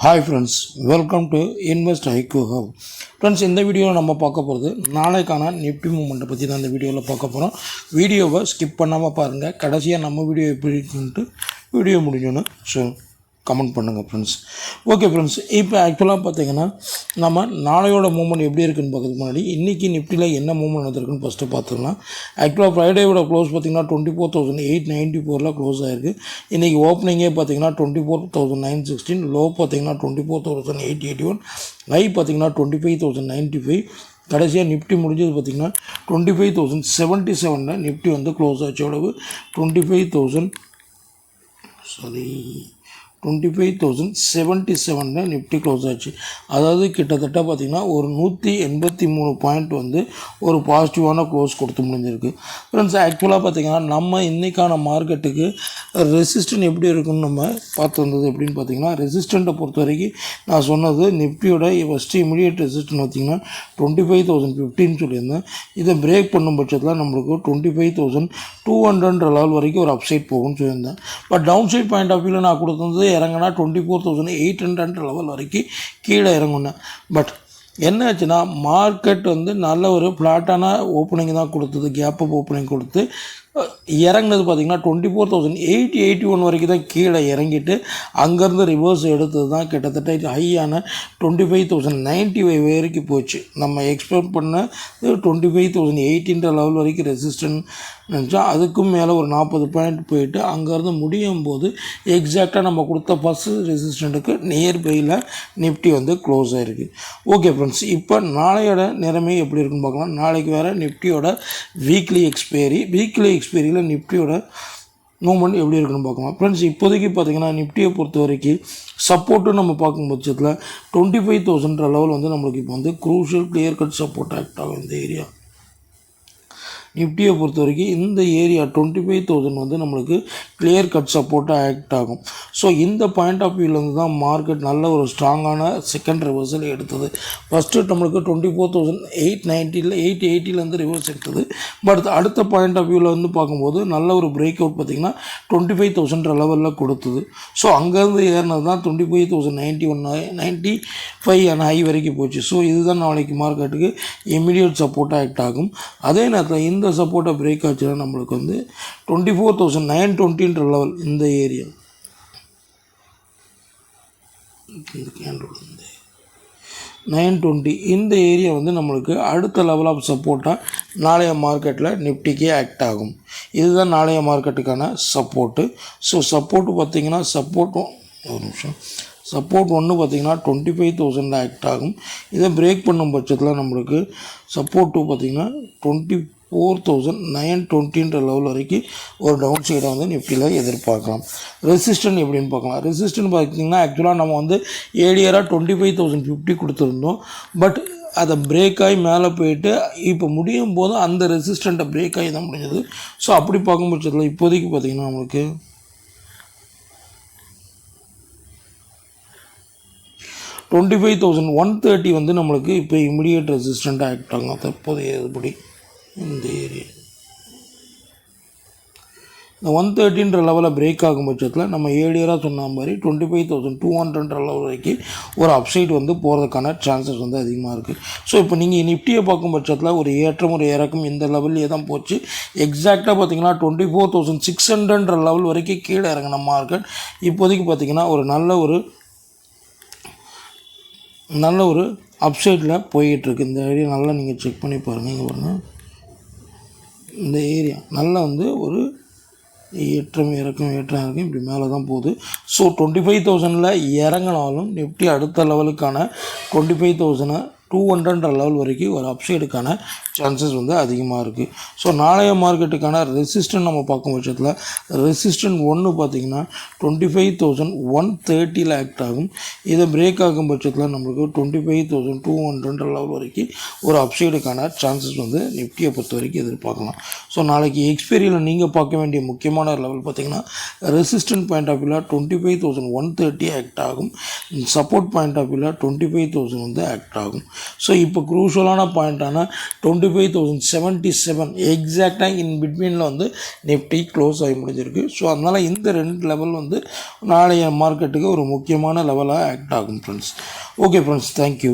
Hi friends welcome to invest IQ how friends இந்த வீடியோவில் நம்ம பார்க்க போகிறது நாளைக்கான நிஃப்டி மூமெண்ட்டை பற்றி தான் இந்த வீடியோவில் பார்க்க போகிறோம் வீடியோவை ஸ்கிப் பண்ணாமல் பாருங்கள் கடைசியாக நம்ம வீடியோ எப்படி இருக்குன்ட்டு வீடியோ முடிஞ்சோன்னு. ஸோ கமெண்ட் பண்ணுங்கள் ஃப்ரெண்ட்ஸ் ஓகே ஃப்ரெண்ட்ஸ் இப்போ ஆக்சுவலாக பார்த்தீங்கன்னா நம்ம நாளையோட மூமெண்ட் எப்படி இருக்குன்னு பார்க்கறதுக்கு முன்னாடி இன்றைக்கி நிஃப்டியில் என்ன மூமெண்ட் நடந்திருக்குன்னு ஃபஸ்ட்டு பார்த்துக்கலாம் ஆக்சுவலாக ஃப்ரைடேவோட க்ளோஸ் பார்த்தீங்கன்னா twenty four thousand eight ninety ஃபோரில் க்ளோஸ் ஆயிருக்கு. இன்றைக்கி ஓப்பனிங்கே பார்த்தீங்கன்னா twenty four thousand nine sixteen low பார்த்தீங்கன்னா twenty four thousand eight eighty one high பார்த்தீங்கன்னா twenty five thousand ninety five கடைசியாக நிஃப்டி முடிஞ்சது பார்த்தீங்கன்னா டுவெண்ட்டி ஃபைவ் தௌசண்ட் செவன்ட்டி செவனில் நிஃப்டி வந்து க்ளோஸ் ஆச்சு அளவு twenty five thousand sorry twenty five thousand seventy செவனில் நிஃப்டி க்ளோஸ் ஆச்சு. அதாவது கிட்டத்தட்ட பார்த்திங்கன்னா ஒரு நூற்றி எண்பத்தி மூணு பாயிண்ட் வந்து ஒரு பாசிட்டிவான க்ளோஸ் கொடுத்து முடிஞ்சிருக்கு. ஃப்ரெண்ட்ஸ் ஆக்சுவலாக பார்த்திங்கன்னா நம்ம இன்றைக்கான மார்க்கெட்டுக்கு ரெசிஸ்டன்ட் எப்படி இருக்குன்னு நம்ம பார்த்து வந்தது எப்படின்னு பார்த்தீங்கன்னா ரெசிஸ்டண்ட்டை பொறுத்த வரைக்கும் நான் சொன்னது நிஃப்டியோட ஃபஸ்ட்டு இமீடியட் ரெசிஸ்டன்ட் பார்த்திங்கன்னா டுவெண்ட்டி ஃபைவ் தௌசண்ட் ஃபிஃப்டின்னு சொல்லியிருந்தேன். இதை பிரேக் பண்ணும் பட்சத்தில் நம்மளுக்கு டுவெண்ட்டி ஃபைவ் தௌசண்ட் டூ ஹண்ட்ரட்ன்ற லெவல் வரைக்கும் ஒரு அப்சைட் போகும்னு சொல்லியிருந்தேன். But down side point of வியூவில் நான் கொடுத்தது இறங்கினா twenty four thousand eight hundred level வரைக்கும் கீழே இறங்குனேன் பட் என்ன ஆச்சுன்னா மார்க்கெட் வந்து நல்ல ஒரு ஃப்ளாட்டான ஓப்பனிங் தான் கொடுத்தது கேப் அப் ஓப்பனிங் கொடுத்து இறங்கினது பார்த்திங்கன்னா twenty four thousand eighty eighty one வரைக்கும் தான் கீழே இறங்கிட்டு அங்கேருந்து ரிவர்ஸ் எடுத்தது தான் கிட்டத்தட்ட ஹையான twenty five thousand ninety five வரைக்கும் போச்சு. நம்ம எக்ஸ்பெக்ட் பண்ண டுவெண்ட்டி ஃபைவ் தௌசண்ட் எயிட்டின்ற லெவல் வரைக்கும் ரெசிஸ்டன்ட் நினச்சா அதுக்கும் மேலே ஒரு நாற்பது பாயிண்ட் போயிட்டு அங்கேருந்து முடியும் போது எக்ஸாக்டாக நம்ம கொடுத்த ஃபஸ்ட்டு ரெசிஸ்டண்ட்டுக்கு நியர்பையில் நிஃப்டி வந்து க்ளோஸ் ஆகிருக்கு ஓகே ஃப்ரெண்ட்ஸ் இப்போ நாளையோட நிலைமை எப்படி இருக்குன்னு பார்க்கலாம். நாளைக்கு வேறு நிஃப்டியோட வீக்லி எக்ஸ்பைரி வீக்லி எக்ஸ்பைரியில் நிஃப்டியோட மூமெண்ட் எப்படி இருக்குன்னு பார்க்கலாம். ஃப்ரெண்ட்ஸ் இப்போதைக்கு பார்த்தீங்கன்னா நிஃப்டியை பொறுத்த வரைக்கும் சப்போர்ட்டு நம்ம பார்க்கும் பட்சத்தில் டுவெண்ட்டி ஃபைவ் தௌசண்ட்ற லெவல் வந்து நம்மளுக்கு இப்போ வந்து crucial clear cut support act ஆகும் இந்த ஏரியா நிஃப்டியை பொறுத்த வரைக்கும் இந்த ஏரியா டுவெண்ட்டி ஃபைவ் தௌசண்ட் வந்து நம்மளுக்கு கிளியர் கட் சப்போர்ட்டாக ஆக்ட் ஆகும். ஸோ இந்த பாயிண்ட் ஆஃப் வியூலேருந்து தான் மார்க்கெட் நல்ல ஒரு ஸ்ட்ராங்கான செகண்ட் ரிவர்சல் எடுத்தது. ஃபஸ்ட்டு நம்மளுக்கு டுவெண்ட்டி ஃபோர் தௌசண்ட் எயிட் நைன்ட்டியில் எயிட் எயிட்டிலேருந்து ரிவர்ஸ் எடுத்தது. பட் அடுத்த பாயிண்ட் ஆஃப் வியூவில் வந்து பார்க்கும்போது நல்ல ஒரு பிரேக் அவுட் பார்த்திங்கன்னா டுவெண்ட்டி ஃபைவ் தௌசண்ட் லெவலில் கொடுத்தது. ஸோ அங்கேருந்து ஏறினது தான் twenty five thousand ninety one ninety five and high வரைக்கும் போச்சு. ஸோ இதுதான் நாளைக்கு மார்க்கெட்டுக்கு இமீடியட் சப்போர்ட்டாக ஆக்ட் ஆகும். அதே நேரத்தில் இந்த இந்த சப்போர்ட்டை பிரேக் ஆச்சுன்னா நம்மளுக்கு வந்து டுவெண்ட்டி ஃபோர் தௌசண்ட் நைன் டுவெண்ட்டின்ற லெவல் இந்த ஏரியா இந்த கேண்டோட இந்த நைன் டுவெண்ட்டி இந்த ஏரியா வந்து நம்மளுக்கு அடுத்த லெவல் ஆஃப் சப்போர்ட்டாக நாளைய மார்க்கெட்டில் நிஃப்டிக்கே ஆக்ட் ஆகும். இதுதான் நாளைய மார்க்கெட்டுக்கான சப்போர்ட்டு ஸோ சப்போர்ட்டு பார்த்தீங்கன்னா சப்போர்ட்டும் ஒரு நிமிஷம். சப்போர்ட் ஒன்று பார்த்தீங்கன்னா டுவெண்ட்டி ஃபைவ் தௌசண்ட் ஆக்ட் ஆகும். இதை பிரேக் பண்ணும் பட்சத்தில் நம்மளுக்கு சப்போர்ட் டூ பார்த்தீங்கன்னா டுவெண்ட்டி ஃபோர் தௌசண்ட் நைன் டுவெண்ட்டின்ற லெவல் வரைக்கும் ஒரு டவுன் சைடை வந்து நிஃப்டியில் எதிர்பார்க்கலாம். ரெசிஸ்டன்ட் எப்படின்னு பார்க்கலாம். ரெசிஸ்டன்ட் பார்த்தீங்கன்னா ஆக்சுவலாக நம்ம வந்து ஏழியராக டுவெண்ட்டி ஃபைவ் தௌசண்ட் ஃபிஃப்டி கொடுத்துருந்தோம். பட் அதை பிரேக் ஆகி மேலே போயிட்டு இப்போ முடியும் போது அந்த ரெசிஸ்டண்ட்டை பிரேக் ஆகி தான் முடிஞ்சது. ஸோ அப்படி பார்க்கும் பட்சத்தில் இப்போதைக்கு பார்த்தீங்கன்னா நம்மளுக்கு twenty five thousand one thirty வந்து நம்மளுக்கு இப்போ இமிடியேட் ரெசிஸ்டண்ட்டாக ஆகிட்டாங்க தற்போதைய இதுபடி. இந்த ஏரியா இந்த ஒன் தேர்ட்டின்ற லெவலில் பிரேக் ஆகும் பட்சத்தில் நம்ம ஏழியராக சொன்ன மாதிரி டுவெண்ட்டி ஃபைவ் தௌசண்ட் டூ ஹண்ட்ரட்ன்ற லெவல் வரைக்கும் ஒரு அப்சைட் வந்து போகிறதுக்கான சான்சஸ் வந்து அதிகமாக இருக்குது ஸோ இப்போ நீங்கள் நிஃப்டியை பார்க்கும் பட்சத்தில் ஒரு ஏற்றம் ஒரு இறக்கம் இந்த லெவல்லே தான் போச்சு. எக்ஸாக்டாக பார்த்தீங்கன்னா டுவெண்ட்டி ஃபோர் தௌசண்ட் சிக்ஸ் ஹண்ட்ரட்ன்ற லெவல் வரைக்கும் கீழே இறங்கின மார்க்கெட் இப்போதைக்கு பார்த்தீங்கன்னா ஒரு நல்ல ஒரு நல்ல ஒரு அப்சைட்டில் போயிட்டுருக்கு இந்த ஏரியா நல்லா நீங்கள் செக் பண்ணி பாருங்கள் இங்கே பாருங்கள் இந்த ஏரியா. நல்லா வந்து ஒரு ஏற்றம் இறக்கம் ஏற்றம் இறக்கம் இப்படி மேலே தான் போகுது. ஸோ டுவெண்ட்டி ஃபைவ் தௌசண்டில் இறங்கினாலும் நிஃப்டி அடுத்த லெவலுக்கான டுவெண்ட்டி ஃபைவ் தௌசண்டை டூ ஹண்ட்ரட்ன்ற லெவல் வரைக்கும் ஒரு அப்சைடுக்கான சான்சஸ் வந்து அதிகமாக இருக்குது ஸோ நாளைய மார்க்கெட்டுக்கான ரெசிஸ்டன்ட் நம்ம பார்க்கும் பட்சத்தில் ரெசிஸ்டன்ட் ஒன்று பார்த்தீங்கன்னா டுவெண்ட்டி ஃபைவ் தௌசண்ட் ஒன் தேர்ட்டியில் ஆக்ட் ஆகும். இதை பிரேக் ஆகும் பட்சத்தில் நம்மளுக்கு டுவெண்ட்டி ஃபைவ் தௌசண்ட் டூ ஹண்ட்ரட்ன்ற லெவல் வரைக்கும் ஒரு அப்சைடுக்கான சான்சஸ் வந்து நிஃப்டியை பொறுத்த வரைக்கும் எதிர்பார்க்கலாம். ஸோ நாளைக்கு எக்ஸ்பீரியில் நீங்கள் பார்க்க வேண்டிய முக்கியமான லெவல் பார்த்தீங்கன்னா ரெசிஸ்டன்ட் பாயிண்ட் ஆஃப் வியூவில் twenty five thousand one thirty act ஆகும். சப்போர்ட் பாயிண்ட் ஆஃப் வியூவில் டுவெண்ட்டி ஃபைவ் தௌசண்ட் வந்து ஆக்ட் ஆகும். ஸோ இப்போ குரூஷலான பாயிண்ட்டான twenty five thousand seventy seven எக்ஸாக்டாக இன் பிட்வீனில் வந்து நிஃப்டி க்ளோஸ் ஆகி முடிஞ்சிருக்கு. ஸோ அதனால் இந்த ரெண்டு லெவல் வந்து நாளைய மார்க்கெட்டுக்கு ஒரு முக்கியமான லெவலாக ஆக்ட் ஆகும் ஃப்ரெண்ட்ஸ் ஓகே ஃப்ரெண்ட்ஸ் தேங்க்யூ